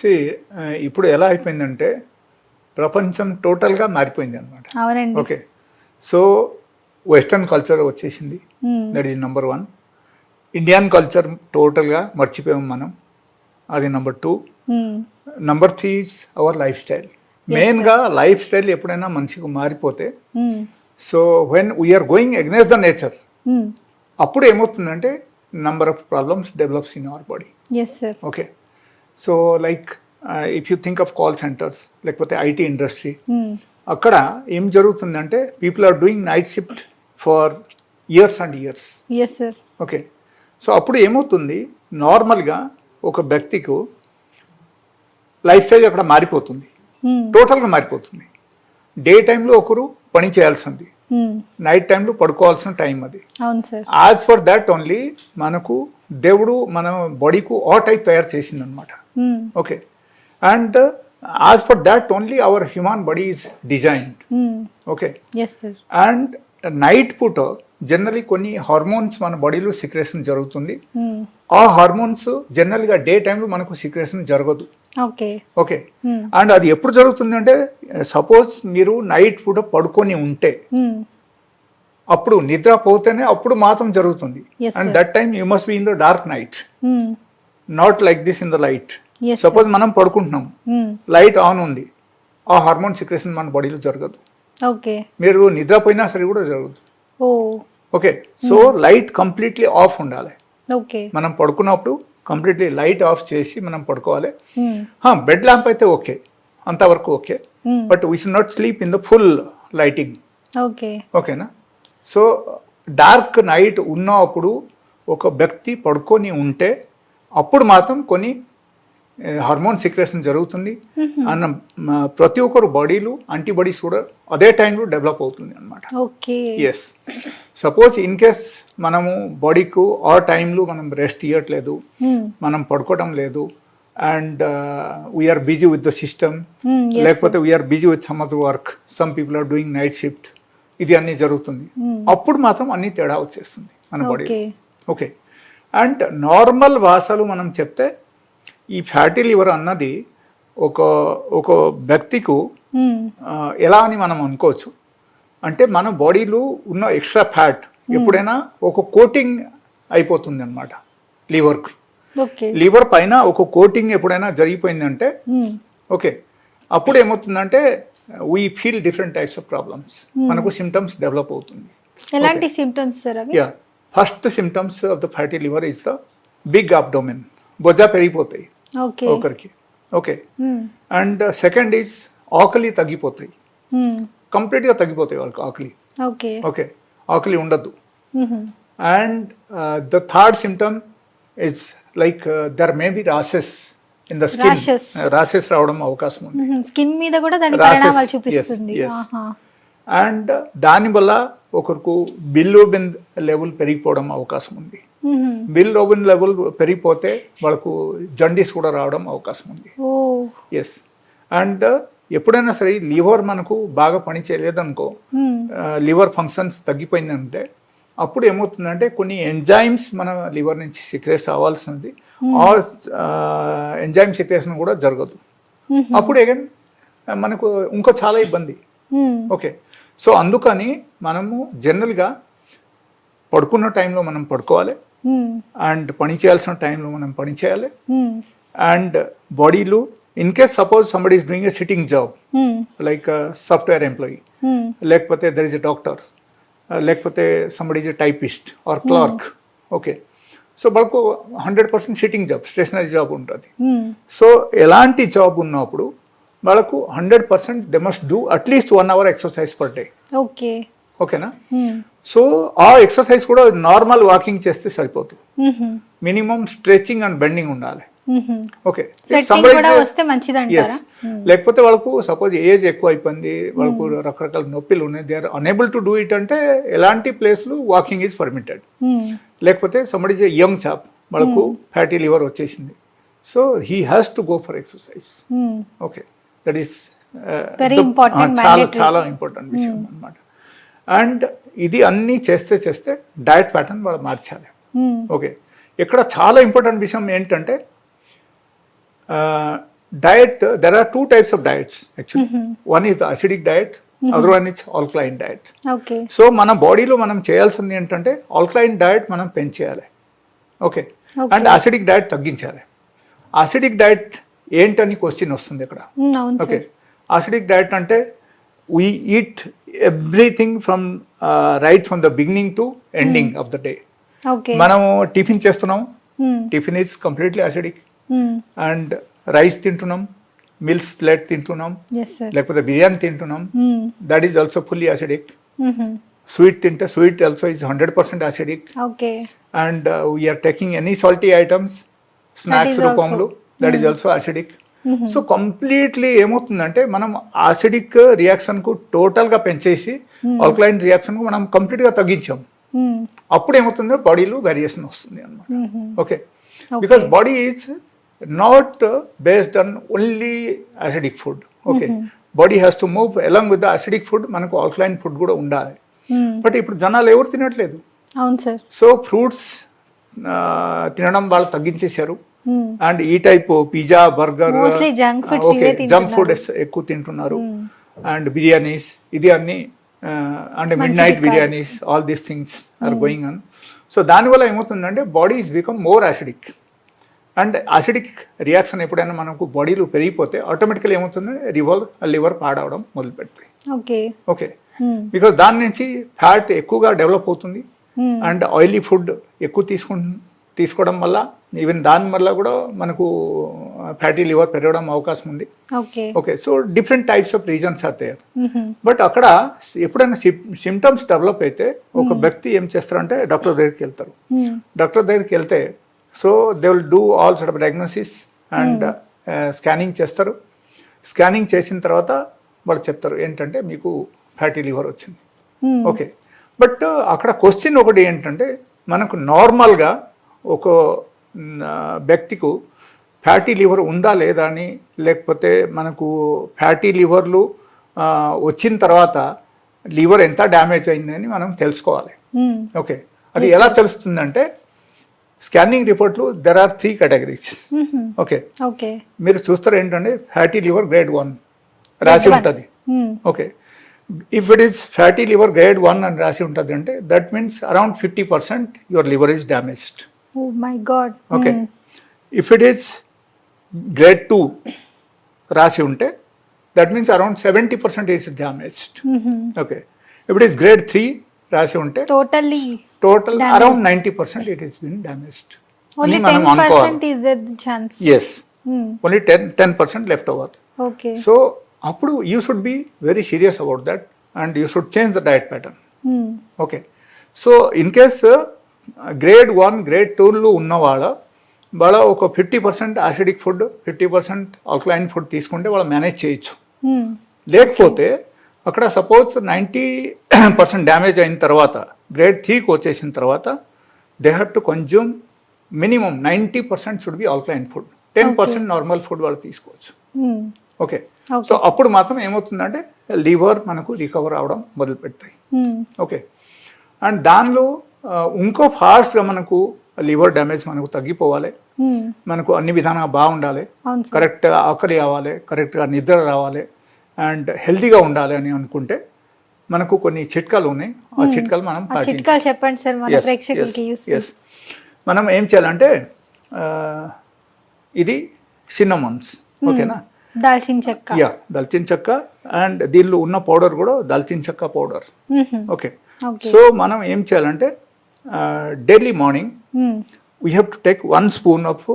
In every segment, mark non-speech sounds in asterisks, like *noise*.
C ఇప్పుడు ఎలా అయిపోయిందంటే ప్రపంచం టోటల్గా మారిపోయింది అనమాట ఓకే సో వెస్టర్న్ కల్చర్ వచ్చేసింది. That is number one Indian culture టోటల్గా మర్చిపోయాం మనం. అది number two. Number three is our life style మెయిన్గా లైఫ్ స్టైల్ ఎప్పుడైనా మంచిగా మారిపోతే. So when we are going against the nature. అప్పుడు ఏమవుతుందంటే number of problems develops in our body okay so like if you think of call centres లేకపోతే IT industry. అక్కడ ఏం జరుగుతుందంటే people are doing night shift for years and years okay so అప్పుడు ఏమవుతుంది? నార్మల్గా ఒక వ్యక్తికు లైఫ్ స్టైల్ అక్కడ మారిపోతుంది. టోటల్గా మారిపోతుంది. డే టైంలో ఒకరు పని చేయాల్సింది. నైట్ టైంలో పడుకోవాల్సిన టైం అది. యాజ్ ఫర్ దట్ ఓన్లీ మనకు దేవుడు మన బాడీకు ఆ టైప్ తయారు చేసింది అనమాట. Okay and as far that only our human body is designed. Okay and night పూట జనరలీ కొన్ని హార్మోన్స్ మన బాడీలో సిక్రేషన్ జరుగుతుంది. ఆ హార్మోన్స్ జనరల్గా డే టైంలో మనకు సిక్రేషన్ జరగదు ఓకే ఓకే. అండ్ అది ఎప్పుడు జరుగుతుంది అంటే సపోజ్ మీరు నైట్ పూట పడుకొని ఉంటే. అప్పుడు నిద్ర పోతేనే అప్పుడు మాత్రం జరుగుతుంది. And. That time you must be in the dark night. Not like this in the light suppose మనం పడుకుంటున్నాం. లైట్ ఆన్ ఉంది. ఆ హార్మోన్ సిక్రేషన్ మన బాడీలో జరగదు. ఓకే మీరు నిద్రపోయినా సరే కూడా జరగదు. Okay so light completely off ఉండాలి. ఓకే మనం పడుకున్నప్పుడు కంప్లీట్లీ లైట్ ఆఫ్ చేసి మనం పడుకోవాలి. బెడ్ ల్యాంప్ అయితే ఓకే అంతవరకు okay. But we should not sleep in the full lighting okay ఓకేనా సో డార్క్ నైట్ ఉన్నప్పుడు ఒక వ్యక్తి పడుకొని ఉంటే అప్పుడు మాత్రం కొన్ని హార్మోన్ సిక్రేషన్ జరుగుతుంది. అన్న ప్రతి ఒక్కరు బాడీలు యాంటీబాడీస్ కూడా అదే టైంలో డెవలప్ అవుతుంది అనమాట okay. Yes suppose in case మనము బాడీకు ఆ టైంలో మనం రెస్ట్ ఇవ్వట్లేదు. మనం పడుకోవడం లేదు and we are busy with the system లేకపోతే we are busy with some other work some people are doing night shift ఇది అన్ని జరుగుతుంది. అప్పుడు మాత్రం అన్ని తేడా వచ్చేస్తుంది మన బాడీ ఓకే అండ్ నార్మల్ భాషలు మనం చెప్తే ఈ ఫ్యాటీ లివర్ అన్నది ఒక ఒక వ్యక్తికు. ఆ, ఎలా అని మనం అనుకోవచ్చు? అంటే మన బాడీలో ఉన్న ఎక్స్ట్రా ఫ్యాట్ ఎప్పుడైనా ఒక కోటింగ్ అయిపోతుంది అనమాట లివర్కి లివర్ పైన ఒక కోటింగ్ ఎప్పుడైనా జరిగిపోయిందంటే. ఓకే అప్పుడు ఏమవుతుందంటే we feel different types of problems మనకు సిమ్టమ్స్ డెవలప్ అవుతుంది. ఎలాంటి symptoms sir yeah first symptoms of the fatty liver is the big abdomen బొజ్జ పెరిగిపోతాయి ఒకరికి. ఓకే. అండ్ సెకండ్ ఈజ్ ఆకలి తగ్గిపోతాయి. కంప్లీట్గా తగ్గిపోతాయి వాళ్ళకి ఆకలి. ఓకే ఓకే ఆకలి ఉండద్దు. And the third symptom is like there may be rashes in the skin. Rashes రావడం అవకాశం ఉంది. స్కిన్ మీద కూడా దాని. పరిణామాలు చూపిస్తుంది. అండ్ దానివల్ల ఒకరికి బిల్లోబిన్ లెవెల్ పెరిగిపోవడం అవకాశం ఉంది. బిల్లోబిన్ లెవెల్ పెరిగిపోతే వాళ్ళకు జండీస్ కూడా రావడం అవకాశం ఉంది ఎస్ అండ్ ఎప్పుడైనా సరే లివర్ మనకు బాగా పని చేయలేదనుకో మ్మ్. లివర్ ఫంక్షన్స్ తగ్గిపోయిందంటే అప్పుడు ఏమవుతుందంటే కొన్ని ఎంజైమ్స్ మన లివర్ నుంచి సిక్రేస్ అవ్వాల్సింది ఆ ఎంజైమ్ సిక్రేషన్ కూడా జరగదు మ్మ్. అప్పుడు అగైన్ మనకు ఇంకో చాలా ఇబ్బంది మ్మ్. ఓకే సో అందుకని మనము జనరల్గా పడుకున్న టైంలో మనం పడుకోవాలి. అండ్ పని చేయాల్సిన టైంలో మనం పని చేయాలి. అండ్ బాడీలో in case suppose somebody is doing a sitting job. Like software employee. లేకపోతే దర్ ఇస్ ఎ డాక్టర్ లేకపోతే somebody is a typist or clerk okay so వాళ్ళకు hundred percent sitting job stationary job ఉంటుంది. So ఎలాంటి job ఉన్నప్పుడు వాళ్ళకు hundred percent they must do at least one hour exercise per day okay ఓకేనా. So ఆ exercise కూడా normal walking చేస్తే సరిపోతుంది. మినిమం స్ట్రెచింగ్ అండ్ బెండింగ్ ఉండాలి. ఓకే. వస్తే మంచిది లేకపోతే వాళ్ళకు సపోజ్ ఏజ్ ఎక్కువ అయిపోయింది వాళ్ళకు రకరకాల నొప్పిలు ఉన్నాయి they are unable to do it అంటే ఎలాంటి ప్లేస్లు వాకింగ్ ఈజ్ పర్మిటెడ్. లేకపోతే సంబడి యంగ్ చాప్ వాళ్ళకు ఫ్యాటీ లివర్ వచ్చేసింది. So he has to go for exercise. Okay that is చాలా. చాలా ఇంపార్టెంట్ విషయం అన్నమాట. అండ్ ఇది అన్నీ చేస్తే చేస్తే డయట్ ప్యాటర్న్ వాళ్ళు మార్చాలి. ఓకే ఇక్కడ చాలా ఇంపార్టెంట్ విషయం ఏంటంటే diet uh, there are two types of diets actually. One is the acidic diet other one is alkaline diet. Okay so మన బాడీలో మనం చేయాల్సింది ఏంటంటే ఆల్కలైన్ డయట్ మనం పెంచేయాలి. ఓకే. అండ్ అసిడిక్ డయట్ తగ్గించాలి. అసిడిక్ డయట్ ఏంటని క్వశ్చన్ వస్తుంది ఇక్కడ. ఓకే అసిడిక్ డయట్ అంటే we eat everything from right from the beginning to ending of the day మనము టిఫిన్ చేస్తున్నాం. మ్మ్, tiffin is completely acidic. And rice తింటున్నాం మిల్స్ ప్లేట్ తింటున్నాం లేకపోతే బిర్యానీ తింటున్నాం. That is also fully acidic hmm. Sweet తింటే sweet also is hundred percent acidic okay and we are taking any salty items snacks is రూపంలో that is also acidic so completely ఏమవుతుందంటే మనం acidic రియాక్షన్కు టోటల్గా పెంచేసి alkaline రియాక్షన్కు మనం కంప్లీట్గా తగ్గించాం. మ్మ్, అప్పుడు ఏమవుతుందో? బాడీలో వేరియేషన్ వస్తుంది అనమాట. Okay Okay. Because body is not based on only acidic food okay body has to move along with acidic food మనకు ఆల్కలైన్ ఫుడ్ కూడా ఉండాలి. బట్ ఇప్పుడు జనాలు ఎవరు తినట్లేదు? అవును సార్. సో ఫ్రూట్స్ తినడం వాళ్ళు తగ్గించేశారు. అండ్ ఈ type pizza burger Mostly junk foods okay junk food. ఎక్కువ తింటున్నారు. అండ్ బిర్యానీస్ ఇది అన్ని and midnight. Biryanis all these things are going on so దానివల్ల ఏమవుతుందంటే body is become more acidic and acidic reaction ఎప్పుడైనా మనకు బాడీలో పెరిగిపోతే ఆటోమేటికల్ ఏమవుతుందంటే రివర్ లివర్ పాడవడం మొదలు పెడతాయి ఓకే. ఓకే బికాస్ దాని నుంచి ఫ్యాట్ ఎక్కువగా డెవలప్ అవుతుంది. మ్మ్. అండ్ ఆయిలీ ఫుడ్ ఎక్కువ తీసుకు తీసుకోవడం వల్ల ఈవెన్ దాని వల్ల కూడా మనకు ఫ్యాటీ లివర్ పెరగడం అవకాశం ఉంది. Okay. So different types of reasons are there. But అక్కడ ఎప్పుడైనా సిమ్టమ్స్ డెవలప్ అయితే ఒక వ్యక్తి ఏం చేస్తారంటే డాక్టర్ దగ్గరికి వెళ్తారు. డాక్టర్ దగ్గరికి వెళ్తే so they will do all of diagnosis and scanning చేస్తారు. స్కానింగ్ చేసిన తర్వాత వాళ్ళు చెప్తారు ఏంటంటే మీకు ఫ్యాటీ లివర్ వచ్చింది. ఓకే బట్ అక్కడ క్వశ్చన్ ఒకటి ఏంటంటే మనకు నార్మల్గా ఒక వ్యక్తికు ఫ్యాటీ లివర్ ఉందా లేదా అని లేకపోతే మనకు ఫ్యాటీ లివర్లు వచ్చిన తర్వాత లివర్ ఎంత డ్యామేజ్ అయిందని మనం తెలుసుకోవాలి. ఓకే అది ఎలా తెలుస్తుందంటే స్కానింగ్ రిపోర్ట్లు there are three categories. Okay okay. మీరు చూస్తారు ఏంటంటే ఫ్యాటీ లివర్ గ్రేడ్ వన్ రాసి. ఉంటుంది. Okay if it is fatty liver grade one అని రాసి ఉంటుంది అంటే that means around fifty percent your liver is damaged my God okay if it is grade two రాసి ఉంటే that means around seventy percent is damaged okay if it is grade three రాసి ఉంటే totally total. Around ninety percent it is been damaged only ten percent is chance yes only ten ten percent left over okay so అప్పుడు you should be very serious about that and you should change the diet pattern. Okay so in case grade one grade tool ఉన్నవాళ్ళ వాళ్ళ ఒక fifty percent acidic food fifty percent alkaline food తీసుకుంటే వాళ్ళు manage చేయొచ్చు. Hmm. లేకపోతే అక్కడ suppose ninety percent damage అయిన తర్వాత గ్రేడ్ థీకి వచ్చేసిన తర్వాత they have to consume minimum ninety percent should be alkaline food ten percent normal food వాళ్ళు తీసుకోవచ్చు. Hmm. Okay Okay. సో అప్పుడు మాత్రం ఏమవుతుందంటే లివర్ మనకు రికవర్ అవడం మొదలు పెడతాయి Hmm. ఓకే అండ్ దానిలో ఆ, ఇంకో ఫాస్ట్గా మనకు లివర్ డ్యామేజ్ మనకు తగ్గిపోవాలి. Hmm. మనకు అన్ని విధాలుగా బాగుండాలి. కరెక్ట్గా ఆకలి కావాలి కరెక్ట్గా నిద్ర రావాలి అండ్ హెల్తీగా ఉండాలి అని అనుకుంటే మనకు కొన్ని చిట్కాలు ఉన్నాయి. ఆ చిట్కాలు మనం చిట్కాలు చెప్పండి సార్ మన ప్రేక్షకులకి yes. మనం ఏం చేయాలంటే ఇది సిన్నమన్స్ ఓకేనా? దాల్చిన చెక్క. యా దాల్చిన చెక్క అండ్ దీనిలో ఉన్న పౌడర్ కూడా దాల్చిన చెక్క పౌడర్. ఓకే సో మనం ఏం చేయాలంటే daily morning. We have to take one spoon of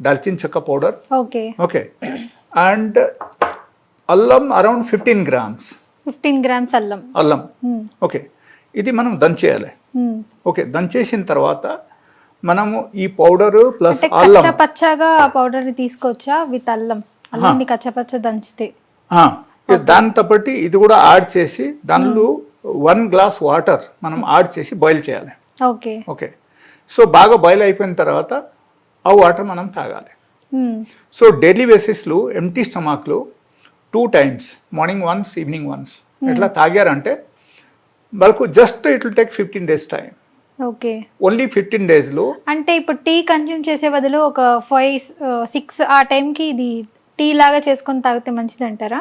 dalchina chekka powder. Okay okay and allam around fifteen grams fifteen grams allam. Allam. Okay. ఇది మనం దంచేయాలి. ఓకే దంచేసిన తర్వాత మనము ఈ పౌడరు ప్లస్ అల్లం. పచ్చాగా పౌడర్ని తీసుకోవచ్చా? విత్ అల్లం. అల్లంని కచ్చపచ్చ దంచితే. దాంతో పాటు ఇది కూడా యాడ్ చేసి దానిలో వన్ గ్లాస్ వాటర్ మనం యాడ్ చేసి బాయిల్ చేయాలి. ఓకే. ఓకే. సో బాగా బాయిల్ అయిపోయిన తర్వాత ఆ వాటర్ మనం తాగాలి. సో డైలీ బేసిస్లో empty స్టమాక్లో two times morning once evening once ఇట్లా తాగారంటే వాళ్ళకు just it will take fifteen days time okay. Only fifteen డేస్లో అంటే ఇప్పుడు టీ కన్జ్యూమ్ చేసే బదులు ఒక ఫైవ్ సిక్స్ ఆ టైంకి ఇది టీ లాగా చేసుకొని తాగితే మంచిది అంటారా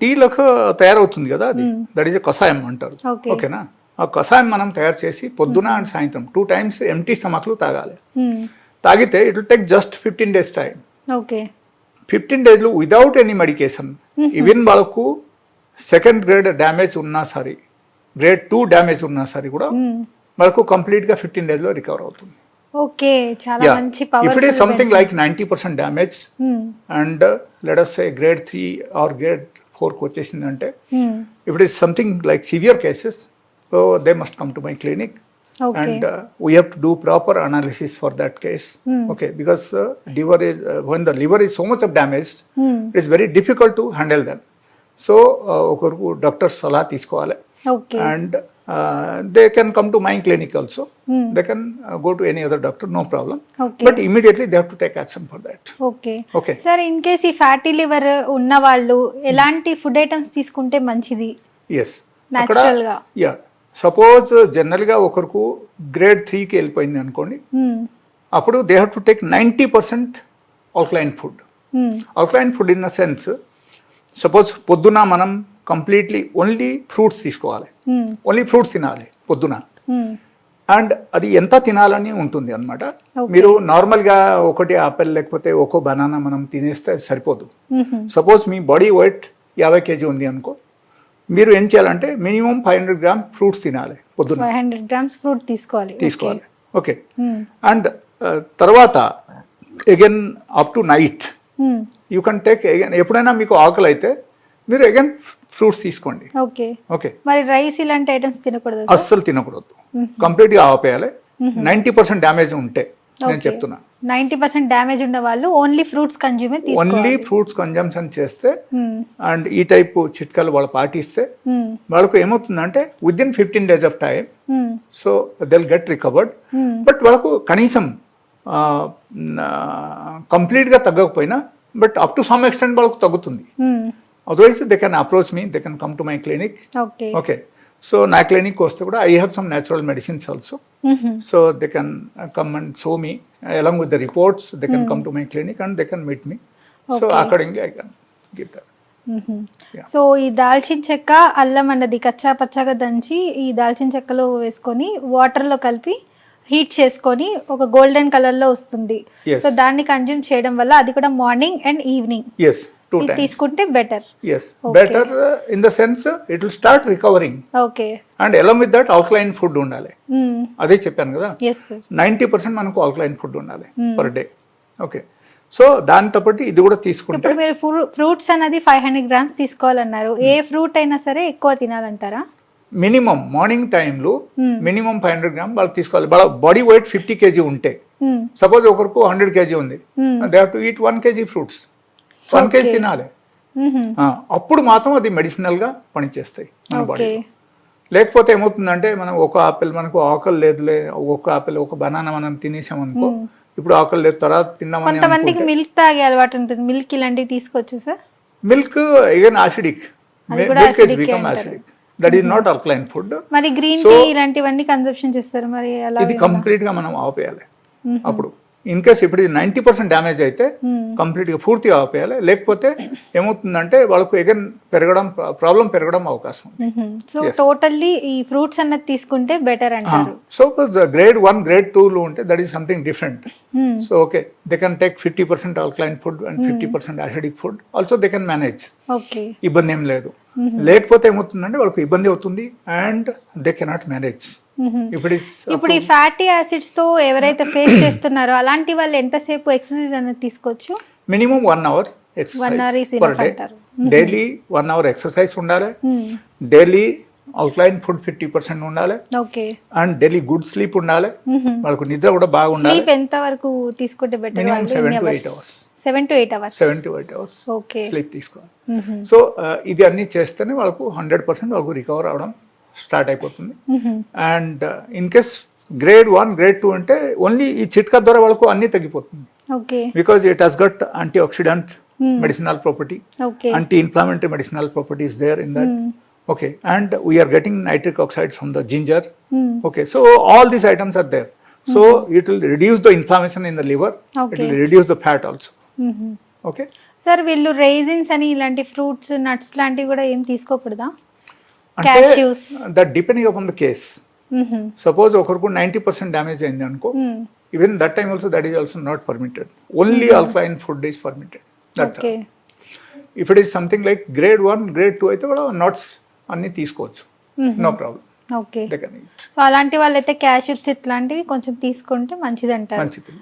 టీలకు తయారవుతుంది కదా అది. దట్ ఈస్ కషాయం అంటారు. ఓకేనా? ఆ కషాయం మనం తయారు చేసి పొద్దున అండ్ సాయంత్రం టూ టైమ్స్ ఎంటీ స్టమక్లు తాగాలి. తాగితే it will take just fifteen days time okay. Fifteen డేస్లో విదౌట్ ఎనీ మెడికేషన్ ఈవెన్ వాళ్ళకు సెకండ్ గ్రేడ్ డ్యామేజ్ ఉన్నా సరే గ్రేడ్ టూ డ్యామేజ్ ఉన్నా సరే కూడా మనకు కంప్లీట్గా ఫిఫ్టీన్ డేస్లో రికవర్ అవుతుంది. ఓకే చాలా something like 90% damage and let grade three or grade ఫోర్కు వచ్చేసింది అంటే if it is something like severe cases so they must come to my clinic and uh, we have to do proper analysis for that case okay because uh, liver is uh, when the liver is so much of damaged it is very difficult to handle them so uh, doctor సలహా తీసుకోవాలి okay and uh, they can come to my clinic also they can uh, go to any other doctor no problem okay but immediately they have to take action for that okay okay sir in case ఈ fatty liver ఉన్న వాళ్ళు ఎలాంటి food items తీసుకుంటే మంచిది yes Natural గా. Yeah suppose జనరల్గా ఒకరికి grade త్రీకి వెళ్ళిపోయింది అనుకోండి. అప్పుడు they have to take ninety percent alkaline food. Alkaline food in the sense suppose పొద్దున మనం కంప్లీట్లీ ఓన్లీ ఫ్రూట్స్ తీసుకోవాలి. ఓన్లీ ఫ్రూట్స్ తినాలి పొద్దున. అండ్ అది ఎంత తినాలని ఉంటుంది అనమాట. మీరు నార్మల్గా ఒకటి ఆపిల్ లేకపోతే ఒక్కో బనానా మనం తినేస్తే సరిపోదు. సపోజ్ మీ బాడీ వెయిట్ యాభై కేజీ ఉంది అనుకో మీరు ఏం చేయాలంటే minimum five hundred gram fruits తినాలి పొద్దున ఫైవ్ హండ్రెడ్ గ్రామ్స్ ఫ్రూట్ తీసుకోవాలి. తీసుకోవాలి. ఓకే. అండ్ తర్వాత again up to night. You can take again ఎప్పుడైనా మీకు ఆకలి అయితే మీరు అగైన్ ఫ్రూట్స్ తీసుకోండి. ఓకే. ఓకే. మరి రైస్ ఇలాంటి ఐటమ్స్ తినకూడదు అస్సలు తినకూడదు. కంప్లీట్గా ఆపేయాలి. నైంటీ పర్సెంట్ డ్యామేజ్ ఉంటే. నేను చెప్తున్నా నైంటీ పర్సెంట్ డ్యామేజ్ ఉన్న వాళ్ళు ఓన్లీ ఫ్రూట్స్ కన్జ్యూమే ఓన్లీ ఫ్రూట్స్ కన్జంప్షన్ చేస్తే. అండ్ ఈ టైప్ చిట్కాలు వాళ్ళు పాటిస్తే మ్మ్. వాళ్ళకు ఏమవుతుందంటే within fifteen days of time. So they'll get recovered. But వాళ్ళకు కనీసం కంప్లీట్గా తగ్గకపోయినా but up to some extent వాళ్ళకు తగ్గుతుంది. Otherwise they can approach me they can come to my clinic okay so నా క్లినిక్ వస్తే కూడా I have some natural medicines also. So they can come and show me along with the reports they can come to my clinic and they can meet me so. Accordingly I can give that. So ఈ దాల్చిన చెక్క అల్లం అన్నది కచ్చా పచ్చగా దంచి ఈ దాల్చిన చెక్కలో వేసుకొని వాటర్లో కలిపి హీట్ చేసుకొని ఒక గోల్డెన్ కలర్లో వస్తుంది. సో దాన్ని కన్జ్యూమ్ చేయడం వల్ల అది కూడా morning and evening two times తీసుకుంటే better yes better in the sense it will start recovering okay and ఎలా విత్ దట్ ఆల్కలైన్ ఫుడ్ ఉండాలి. అదే చెప్పాను కదా? ఎస్ సార్ నైంటీ పర్సెంట్ మనకు ఆల్కలైన్ ఫుడ్ ఉండాలి పర్ డే ఓకే సో దాంతో పాటు ఇది కూడా తీసుకుంటే మీరు ఫ్రూట్స్ అన్నది ఫైవ్ హండ్రెడ్ గ్రామ్స్ తీసుకోవాలన్నారు. ఏ ఫ్రూట్ అయినా సరే ఎక్కువ తినాలంటారా? మినిమం మార్నింగ్ టైంలో మినిమం ఫైవ్ హండ్రెడ్ గ్రామ్ వాళ్ళు తీసుకోవాలి. వాళ్ళ బాడీ వెయిట్ ఫిఫ్టీ కేజీ ఉంటే. సపోజ్ ఒకరికి హండ్రెడ్ కేజీ ఉంది. Hmm. They have to eat one KG fruits one KG తినాలి. అప్పుడు మాత్రం అది మెడిసినల్గా పనిచేస్తాయి మన ఓకే బాడీ లేకపోతే ఏమవుతుందంటే మనం ఒక ఆపిల్ మనకు ఆకలి లేదులే ఒక ఆపిల్ ఒక బనానా మనం తినేసామనుకో ఇప్పుడు ఆకలి లేదు తర్వాత తిన్నామని కొంతమందికి మిల్క్ తాగే అలవాటు ఉంటుంది. మిల్క్ ఇలాంటివి తీసుకోవచ్చు sir? Milk again acidic milk is become. Acidic that is not alkaline food మరి గ్రీన్ టీ ఇలాంటివన్నీ కన్సప్షన్ చేస్తారు మరి అలా ఇది కంప్లీట్గా మనం ఆపేయాలి. అప్పుడు ఇన్ కేస్ ఇప్పుడు ఇది నైంటీ పర్సెంట్ డ్యామేజ్ అయితే కంప్లీట్గా పూర్తిగా ఆపేయాలి. లేకపోతే ఏమవుతుందంటే వాళ్ళకు ఎగన్ పెరగడం ప్రాబ్లం పెరగడం అవకాశం ఉంది. సో టోటల్లీ ఈ ఫ్రూట్స్ అన్నది తీసుకుంటే బెటర్ అంటారు. సో గ్రేడ్ వన్ గ్రేడ్ టూలో ఉంటే that is something different Hmm. So okay they can take fifty percent alkaline food and fifty percent acidic food also they can manage ఇబ్బంది ఏం లేదు. లేకపోతే ఏమవుతుందంటే వాళ్ళకి ఇబ్బంది అవుతుంది అండ్ దే కెనాట్ మేనేజ్ ఇప్పుడు ఇప్పుడు ఈ ఫ్యాటీ యాసిడ్స్తో ఎవరైతే ఫేస్ *coughs* చేస్తున్నారో అలాంటి వాళ్ళు ఎంతసేపు ఎక్సర్సైజ్ అనేది తీసుకోవచ్చు? Minimum one hour. Daily one hour exercise ఉండాలి. Daily outline food fifty percent ఉండాలి. Okay and daily good sleep ఉండాలి. వాళ్ళకు నిద్ర కూడా బాగా ఉండాలి స్లీప్ ఎంత వరకు తీసుకుంటే better minimum seven to eight hours seven to eight hours seven to eight hours okay sleep తీసుకోవాలి. Mm-hmm. సో ఇది అన్ని చేస్తేనే వాళ్ళకు హండ్రెడ్ పర్సెంట్ వాళ్ళకు రికవర్ అవడం స్టార్ట్ అయిపోతుంది. And in case grade one grade two అంటే ఓన్లీ ఈ చిట్కా ద్వారా వాళ్ళకు అన్ని తగ్గిపోతుంది. Because it has got antioxidant medicinal property anti inflammatory medicinal properties there in that okay and we are getting nitric oxide from the ginger okay so all these items are there so it will reduce the inflammation in the liver it will reduce the fat also okay sir వీళ్ళు raisins అని ఇలాంటి fruits nuts లాంటివి కూడా ఏం తీసుకోకూడదా. That depending upon the case. Suppose ఒకరికి ninety percent damage అయింది అనుకో. Even that time also that is also not permitted only alkaline food is permitted that if it is something like grade one grade two అయితే కూడా nuts అన్ని తీసుకోవచ్చు. No problem okay so అలాంటి వాళ్ళైతే cash ఇట్లాంటివి కొంచెం తీసుకుంటే మంచిది అంటారు మంచిది.